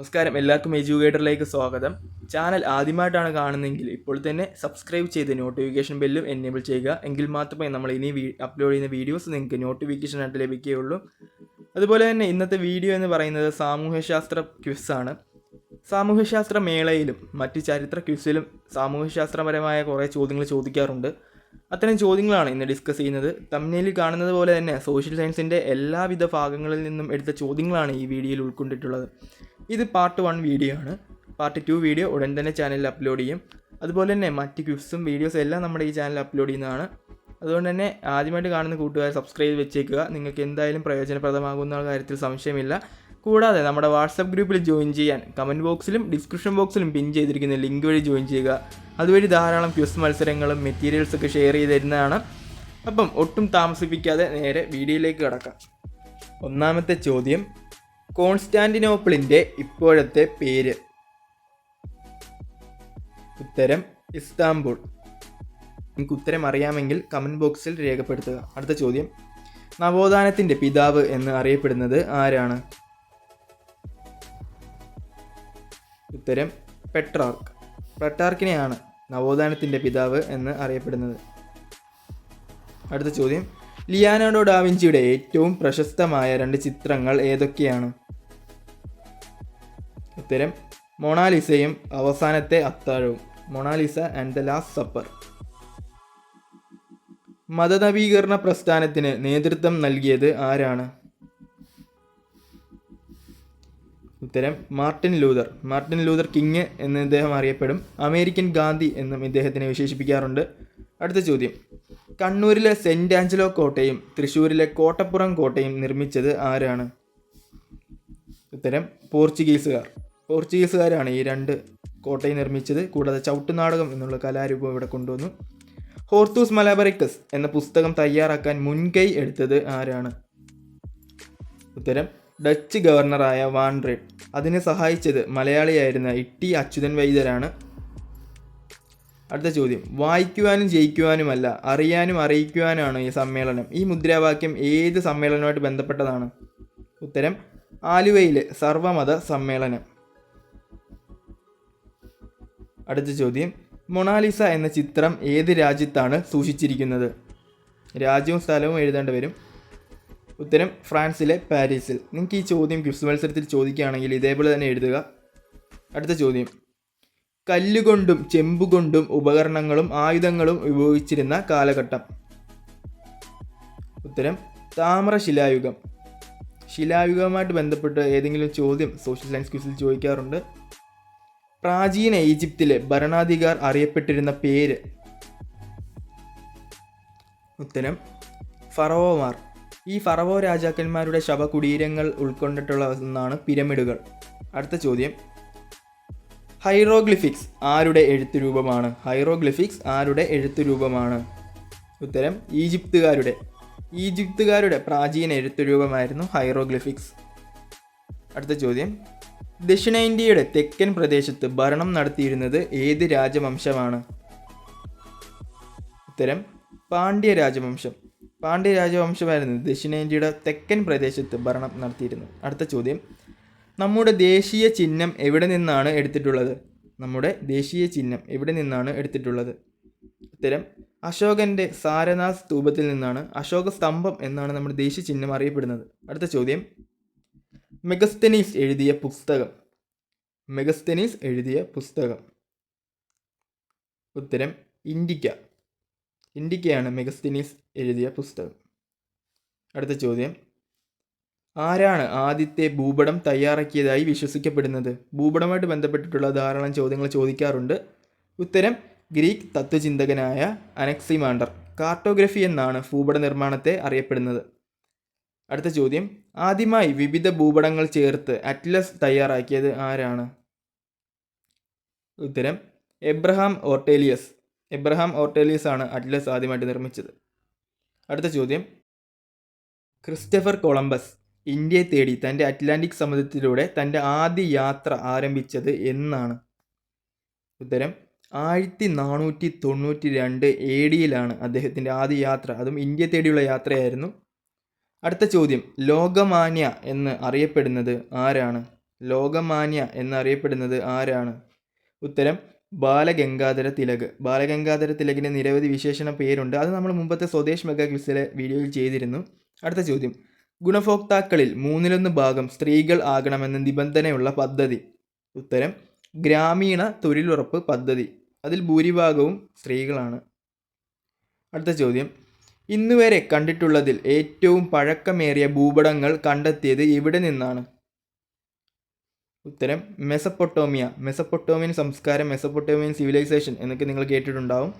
നമസ്കാരം എല്ലാവർക്കും എജ്യൂക്കേറ്ററിലേക്ക് സ്വാഗതം. ചാനൽ ആദ്യമായിട്ടാണ് കാണുന്നതെങ്കിൽ ഇപ്പോൾ തന്നെ സബ്സ്ക്രൈബ് ചെയ്ത് നോട്ടിഫിക്കേഷൻ ബെല്ലും എനേബിൾ ചെയ്യുക. എങ്കിൽ മാത്രമേ നമ്മൾ ഇനി അപ്ലോഡ് ചെയ്യുന്ന വീഡിയോസ് നിങ്ങൾക്ക് നോട്ടിഫിക്കേഷൻ ആയിട്ട് ലഭിക്കുകയുള്ളൂ. അതുപോലെ തന്നെ ഇന്നത്തെ വീഡിയോ എന്ന് പറയുന്നത് സാമൂഹ്യശാസ്ത്ര ക്വിസാണ് സാമൂഹ്യശാസ്ത്ര മേളയിലും മറ്റ് ചരിത്ര ക്വിസിലും സാമൂഹ്യശാസ്ത്രപരമായ കുറേ ചോദ്യങ്ങൾ ചോദിക്കാറുണ്ട്. അത്തരം ചോദ്യങ്ങളാണ് ഇന്ന് ഡിസ്കസ് ചെയ്യുന്നത്. തമ്മിലിൽ കാണുന്നത് പോലെ തന്നെ സോഷ്യൽ സയൻസിന്റെ എല്ലാവിധ ഭാഗങ്ങളിൽ നിന്നും എടുത്ത ചോദ്യങ്ങളാണ് ഈ വീഡിയോയിൽ ഉൾക്കൊണ്ടിട്ടുള്ളത്. ഇത് പാർട്ട് വൺ വീഡിയോ ആണ്. പാർട്ട് ടു വീഡിയോ ഉടൻ തന്നെ ചാനലിൽ അപ്ലോഡ് ചെയ്യും. അതുപോലെ തന്നെ മറ്റ് ക്വിസും വീഡിയോസും എല്ലാം നമ്മുടെ ഈ ചാനലിൽ അപ്ലോഡ് ചെയ്യുന്നതാണ്. അതുകൊണ്ട് തന്നെ ആദ്യമായിട്ട് കാണുന്ന കൂട്ടുകാർ സബ്സ്ക്രൈബ് വെച്ചേക്കുക. നിങ്ങൾക്ക് എന്തായാലും പ്രയോജനപ്രദമാകുന്ന കാര്യത്തിൽ സംശയമില്ല. കൂടാതെ നമ്മുടെ വാട്സപ്പ് ഗ്രൂപ്പിൽ ജോയിൻ ചെയ്യാൻ കമന്റ് ബോക്സിലും ഡിസ്ക്രിപ്ഷൻ ബോക്സിലും പിൻ ചെയ്തിരിക്കുന്ന ലിങ്ക് വഴി ജോയിൻ ചെയ്യുക. അതുവഴി ധാരാളം ക്വിസ് മത്സരങ്ങളും മെറ്റീരിയൽസ് ഒക്കെ ഷെയർ ചെയ്ത് തരുന്നതാണ്. അപ്പം ഒട്ടും താമസിപ്പിക്കാതെ നേരെ വീഡിയോയിലേക്ക് കിടക്കാം. ഒന്നാമത്തെ ചോദ്യം കോൺസ്റ്റാന്റിനോപ്പിളിന്റെ ഇപ്പോഴത്തെ പേര്. ഉത്തരം ഇസ്താംബുൾ. നിങ്ങൾക്ക് ഉത്തരം അറിയാമെങ്കിൽ കമന്റ് ബോക്സിൽ രേഖപ്പെടുത്തുക. അടുത്ത ചോദ്യം. നവോത്ഥാനത്തിന്റെ പിതാവ് എന്ന് അറിയപ്പെടുന്നത് ആരാണ്? ഉത്തരം പെട്രാർക്ക്. പെട്രാർക്കിനെയാണ് നവോത്ഥാനത്തിന്റെ പിതാവ് എന്ന് അറിയപ്പെടുന്നത്. അടുത്ത ചോദ്യം. ലിയാനാഡോ ഡാവിഞ്ചിയുടെ ഏറ്റവും പ്രശസ്തമായ രണ്ട് ചിത്രങ്ങൾ ഏതൊക്കെയാണ്? ഉത്തരം മൊണാലിസയും അവസാനത്തെ അത്താഴവും. Mona Lisa and the last supper മതനവീകരണ പ്രസ്ഥാനത്തിന് നേതൃത്വം നൽകിയത് ആരാണ്? ഉത്തരം Martin Luther. Martin Luther King എന്ന് ഇദ്ദേഹം അറിയപ്പെടും. അമേരിക്കൻ ഗാന്ധി എന്നും ഇദ്ദേഹത്തിനെ വിശേഷിപ്പിക്കാറുണ്ട്. അടുത്ത ചോദ്യം. കണ്ണൂരിലെ സെന്റ് ആഞ്ചലോ കോട്ടയും തൃശ്ശൂരിലെ കോട്ടപ്പുറം കോട്ടയും നിർമ്മിച്ചത് ആരാണ്? ഉത്തരം പോർച്ചുഗീസുകാർ. പോർച്ചുഗീസുകാരാണ് ഈ രണ്ട് കോട്ടയും നിർമ്മിച്ചത്. കൂടാതെ ചവിട്ടുനാടകം എന്നുള്ള കലാരൂപം ഇവിടെ കൊണ്ടുവന്നു. ഹോർത്തൂസ് മലബറിക്കസ് എന്ന പുസ്തകം തയ്യാറാക്കാൻ മുൻകൈ എടുത്തത് ആരാണ്? ഉത്തരം ഡച്ച് ഗവർണറായ വാൻ റെഡ് അതിനെ സഹായിച്ചത് മലയാളിയായിരുന്ന ഇട്ടി അച്യുതൻ വൈദ്യരാണ്. അടുത്ത ചോദ്യം വായിക്കുവാനും ജയിക്കുവാനുമല്ല അറിയാനും അറിയിക്കുവാനാണ് ഈ സമ്മേളനം. ഈ മുദ്രാവാക്യം ഏത് സമ്മേളനവുമായിട്ട് ബന്ധപ്പെട്ടതാണ്? ഉത്തരം ആലുവയിലെ സർവമത സമ്മേളനം. അടുത്ത ചോദ്യം. മൊണാലിസ എന്ന ചിത്രം ഏത് രാജ്യത്താണ് സൂക്ഷിച്ചിരിക്കുന്നത്? രാജ്യവും സ്ഥലവും എഴുതേണ്ടി വരും. ഉത്തരം ഫ്രാൻസിലെ പാരീസിൽ. നിങ്ങൾക്ക് ഈ ചോദ്യം ക്വിസ് മത്സരത്തിൽ ചോദിക്കുകയാണെങ്കിൽ ഇതേപോലെ തന്നെ എഴുതുക. അടുത്ത ചോദ്യം. കല്ലുകൊണ്ടും ചെമ്പുകൊണ്ടും ഉപകരണങ്ങളും ആയുധങ്ങളും ഉപയോഗിച്ചിരുന്ന കാലഘട്ടം. ഉത്തരം താമ്ര ശിലായുഗം ശിലായുഗവുമായിട്ട് ബന്ധപ്പെട്ട് ഏതെങ്കിലും ചോദ്യം സോഷ്യൽ സയൻസ് ക്വിസിൽ ചോദിക്കാറുണ്ട്. പ്രാചീന ഈജിപ്തിലെ ഭരണാധികാർ അറിയപ്പെട്ടിരുന്ന പേര്? ഉത്തരം ഫറവോമാർ. ഈ ഫറവോ രാജാക്കന്മാരുടെ ശവകുടീരങ്ങൾ ഉൾക്കൊണ്ടിട്ടുള്ള ഒന്നാണ് പിരമിഡുകൾ. അടുത്ത ചോദ്യം ഹൈറോഗ്ലിഫിക്സ് ആരുടെ എഴുത്ത് രൂപമാണ് ഹൈറോഗ്ലിഫിക്സ് ആരുടെ എഴുത്ത് രൂപമാണ് ഉത്തരം ഈജിപ്തുകാരുടെ. ഈജിപ്തുകാരുടെ പ്രാചീന എഴുത്തുരൂപമായിരുന്നു ഹൈറോഗ്ലിഫിക്സ് അടുത്ത ചോദ്യം. ദക്ഷിണേന്ത്യയുടെ തെക്കൻ പ്രദേശത്ത് ഭരണം നടത്തിയിരുന്നത് ഏത് രാജവംശമാണ്? ഉത്തരം പാണ്ഡ്യ രാജവംശം. പാണ്ഡ്യ രാജവംശമായിരുന്നു ദക്ഷിണേന്ത്യയുടെ തെക്കൻ പ്രദേശത്ത് ഭരണം നടത്തിയിരുന്നത്. അടുത്ത ചോദ്യം. നമ്മുടെ ദേശീയ ചിഹ്നം എവിടെ നിന്നാണ് എടുത്തിട്ടുള്ളത്? നമ്മുടെ ദേശീയ ചിഹ്നം എവിടെ നിന്നാണ് എടുത്തിട്ടുള്ളത്? ഉത്തരം അശോകന്റെ സാരനാഥ് സ്തൂപത്തിൽ നിന്നാണ് അശോക സ്തംഭം എന്നാണ് നമ്മുടെ ദേശീയ ചിഹ്നം അറിയപ്പെടുന്നത്. അടുത്ത ചോദ്യം. മെഗസ്തനീസ് എഴുതിയ പുസ്തകം. മെഗസ്തനീസ് എഴുതിയ പുസ്തകം. ഉത്തരം ഇൻഡിക്ക ഇൻഡിക്കയാണ് മെഗസ്തനീസ് എഴുതിയ പുസ്തകം. അടുത്ത ചോദ്യം. ആരാണ് ആദ്യത്തെ ഭൂപടം തയ്യാറാക്കിയതായി വിശ്വസിക്കപ്പെടുന്നത്? ഭൂപടമായിട്ട് ബന്ധപ്പെട്ടിട്ടുള്ള ധാരാളം ചോദ്യങ്ങൾ ചോദിക്കാറുണ്ട്. ഉത്തരം ഗ്രീക്ക് തത്വചിന്തകനായ അനക്സിമാണ്ടർ കാർട്ടോഗ്രഫി എന്നാണ് ഭൂപട നിർമ്മാണത്തെ അറിയപ്പെടുന്നത്. അടുത്ത ചോദ്യം. ആദ്യമായി വിവിധ ഭൂപടങ്ങൾ ചേർത്ത് അറ്റ്ലസ് തയ്യാറാക്കിയത് ആരാണ്? ഉത്തരം. Abraham Ortelius. എബ്രഹാം ഓർട്ടേലിയസ് ആണ് അറ്റ്ലസ് ആദ്യമായിട്ട് നിർമ്മിച്ചത്. അടുത്ത ചോദ്യം. ക്രിസ്റ്റഫർ കൊളംബസ് ഇന്ത്യയെ തേടി തന്റെ അറ്റ്ലാന്റിക് സമുദ്രത്തിലൂടെ തന്റെ ആദ്യ യാത്ര ആരംഭിച്ചത് എന്നാണ്. ഉത്തരം. ആയിരത്തി നാനൂറ്റി തൊണ്ണൂറ്റി രണ്ട് എ ഡിയിലാണ് അദ്ദേഹത്തിന്റെ ആദ്യ യാത്ര. അതും ഇന്ത്യ തേടിയുള്ള യാത്രയായിരുന്നു. അടുത്ത ചോദ്യം. ലോകമാന്യ എന്ന് അറിയപ്പെടുന്നത് ആരാണ്? ലോകമാന്യ എന്നറിയപ്പെടുന്നത് ആരാണ്? ഉത്തരം ബാലഗംഗാധര തിലക്. ബാലഗംഗാധര തിലകിന് നിരവധി വിശേഷണ പേരുണ്ട്. അത് നമ്മൾ മുമ്പത്തെ സ്വദേശ് മെഗാ ക്വിസിലെ വീഡിയോയിൽ ചെയ്തിരുന്നു. അടുത്ത ചോദ്യം. ഗുണഭോക്താക്കളിൽ മൂന്നിലൊന്ന് ഭാഗം സ്ത്രീകൾ ആകണമെന്ന നിബന്ധനയുള്ള പദ്ധതി. ഉത്തരം ഗ്രാമീണ തൊഴിലുറപ്പ് പദ്ധതി. അതിൽ ഭൂരിഭാഗവും സ്ത്രീകളാണ്. അടുത്ത ചോദ്യം. ഇന്നുവരെ കണ്ടിട്ടുള്ളതിൽ ഏറ്റവും പഴക്കമേറിയ ഭൂപടങ്ങൾ കണ്ടെത്തിയത് എവിടെ നിന്നാണ്? ഉത്തരം മെസപ്പൊട്ടോമിയ. മെസപ്പൊട്ടോമിയൻ സംസ്കാരം മെസപ്പൊട്ടോമിയൻ സിവിലൈസേഷൻ എന്നൊക്കെ നിങ്ങൾ കേട്ടിട്ടുണ്ടാവും.